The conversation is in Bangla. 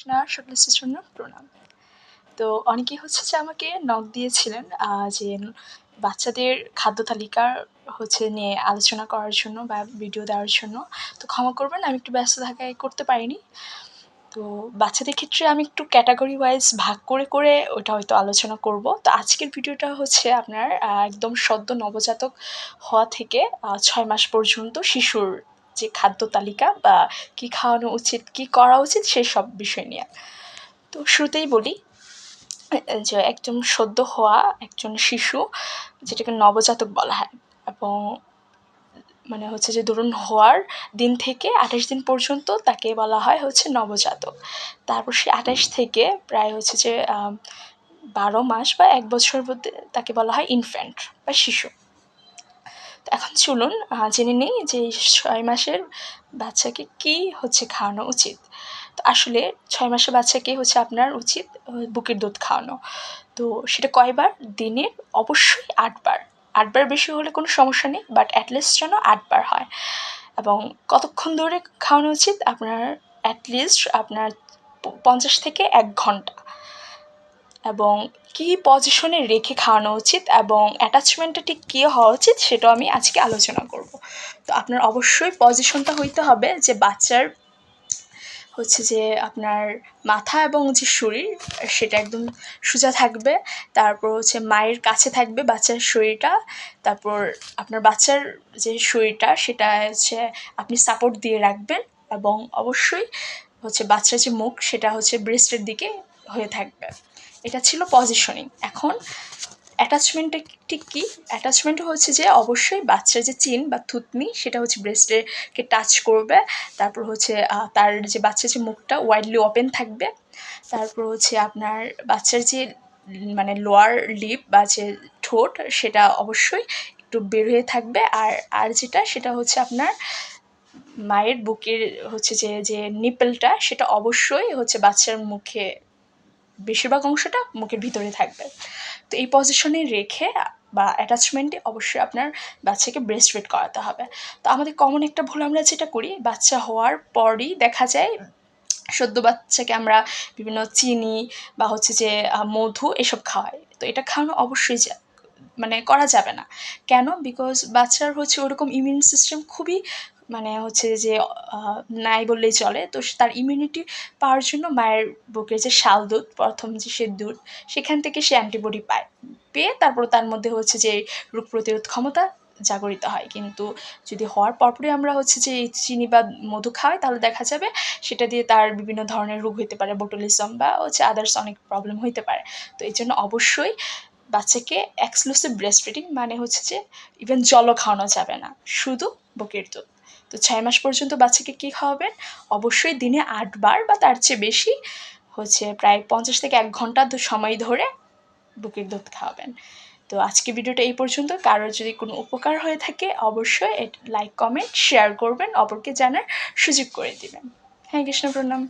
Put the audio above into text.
কৃষ্ণা সকলের জন্য প্রণাম। তো অনেকেই হচ্ছে যে আমাকে নক দিয়েছিলেন যে বাচ্চাদের খাদ্য তালিকার হচ্ছে নিয়ে আলোচনা করার জন্য বা ভিডিও দেওয়ার জন্য। তো ক্ষমা করবেন, আমি একটু ব্যস্ত থাকায় করতে পারিনি। তো বাচ্চাদের ক্ষেত্রে আমি একটু ক্যাটাগরি ওয়াইজ ভাগ করে করে ওটা হয়তো আলোচনা করব। তো আজকের ভিডিওটা হচ্ছে আপনার একদম সদ্য নবজাতক হওয়া থেকে ছয় মাস পর্যন্ত শিশুর যে খাদ্য তালিকা বা কি খাওয়ানো উচিত, কি করা উচিত সেই সব বিষয় নিয়ে। তো শুরুতেই বলি, যে একজন সদ্য হওয়া একজন শিশু, যেটাকে নবজাতক বলা হয়, এবং মানে হচ্ছে যে ধরুন হওয়ার দিন থেকে আঠাশ দিন পর্যন্ত তাকে বলা হয় হচ্ছে নবজাতক। তারপর সে আঠাশ থেকে প্রায় হচ্ছে যে বারো মাস বা এক বছর মধ্যে তাকে বলা হয় ইনফ্যান্ট বা শিশু। এখন চলুন জেনে নিই যে ছয় মাসের বাচ্চাকে কি হচ্ছে খাওয়ানো উচিত। তো আসলে ছয় মাসের বাচ্চাকে হচ্ছে আপনার উচিত বুকের দুধ খাওয়ানো। তো সেটা কয়বার? দিনে অবশ্যই আটবার। আটবার বেশি হলে কোনো সমস্যা নেই, বাট অ্যাটলিস্ট যেন আটবার হয়। এবং কতক্ষণ ধরে খাওয়ানো উচিত? আপনার অ্যাটলিস্ট আপনার পঞ্চাশ থেকে এক ঘণ্টা। এবং কী পজিশনে রেখে খাওয়ানো উচিত এবং অ্যাটাচমেন্টটা ঠিক কী হওয়া উচিত সেটাও আমি আজকে আলোচনা করব। তো আপনার অবশ্যই পজিশনটা হইতে হবে যে বাচ্চার হচ্ছে যে আপনার মাথা এবং যে শরীর, সেটা একদম সোজা থাকবে, তারপর হচ্ছে মায়ের কাছে থাকবে বাচ্চার শরীরটা, তারপর আপনার বাচ্চার যে শরীরটা সেটা হচ্ছে আপনি সাপোর্ট দিয়ে রাখবেন এবং অবশ্যই হচ্ছে বাচ্চার যে মুখ সেটা হচ্ছে ব্রেস্টের দিকে হয়ে থাকবে। এটা ছিল পজিশনিং এখন অ্যাটাচমেন্টটা ঠিক কী? অ্যাটাচমেন্ট হচ্ছে যে অবশ্যই বাচ্চার যে চিন বা থুতনি, সেটা হচ্ছে ব্রেস্টেরকে টাচ করবে। তারপর হচ্ছে তার যে বাচ্চার যে মুখটা ওয়াইডলি ওপেন থাকবে। তারপর হচ্ছে আপনার বাচ্চার যে মানে লোয়ার লিপ বা যে ঠোঁট, সেটা অবশ্যই একটু বের হয়ে থাকবে। আর আর যেটা, সেটা হচ্ছে আপনার মায়ের বুকের হচ্ছে যে যে নিপেলটা সেটা অবশ্যই হচ্ছে বাচ্চার মুখে বেশিরভাগ অংশটা মুখের ভিতরে থাকবে। তো এই পজিশনে রেখে বা অ্যাটাচমেন্টে অবশ্যই আপনার বাচ্চাকে ব্রেস্ট ফিড করাতে হবে। তো আমাদের কমন একটা ভুল আমরা যেটা করি, বাচ্চা হওয়ার পরই দেখা যায় সদ্য বাচ্চাকে আমরা বিভিন্ন চিনি বা হচ্ছে যে মধু এসব খাওয়াই। তো এটা খাওয়ানো অবশ্যই মানে করা যাবে না। কেন? বিকজ বাচ্চার হচ্ছে ওরকম ইমিউন সিস্টেম খুবই মানে হচ্ছে যে নাই বললেই চলে। তো তার ইমিউনিটি পাওয়ার জন্য মায়ের বুকের যে শাল দুধ, প্রথম যে সে দুধ, সেখান থেকে সে অ্যান্টিবডি পায়। পেয়ে তারপর তার মধ্যে হচ্ছে যে রোগ প্রতিরোধ ক্ষমতা জাগরিত হয়। কিন্তু যদি হওয়ার পরপরই আমরা হচ্ছে যে চিনি বা মধু খাওয়াই, তাহলে দেখা যাবে সেটা দিয়ে তার বিভিন্ন ধরনের রোগ হইতে পারে বোটুলিজম বা হচ্ছে আদার্স অনেক প্রবলেম হইতে পারে। তো এই জন্য অবশ্যই বাচ্চাকে এক্সক্লুসিভ ব্রেস্ট ফিডিং মানে হচ্ছে যে ইভেন জলও খাওয়ানো যাবে না, শুধু বুকের দুধ। তো ছয় মাস পর্যন্ত বাচ্চাকে কী খাওয়াবেন? অবশ্যই দিনে আটবার বা তার চেয়ে বেশি হচ্ছে প্রায় পঞ্চাশ থেকে এক ঘণ্টা সময় ধরে বুকের দুধ খাওয়াবেন। তো আজকে ভিডিওটা এই পর্যন্ত। কারোর যদি কোনো উপকার হয়ে থাকে অবশ্যই লাইক কমেন্ট শেয়ার করবেন, অপরকে জানার সুযোগ করে দিবেন। হ্যাঁ কৃষ্ণ প্রণাম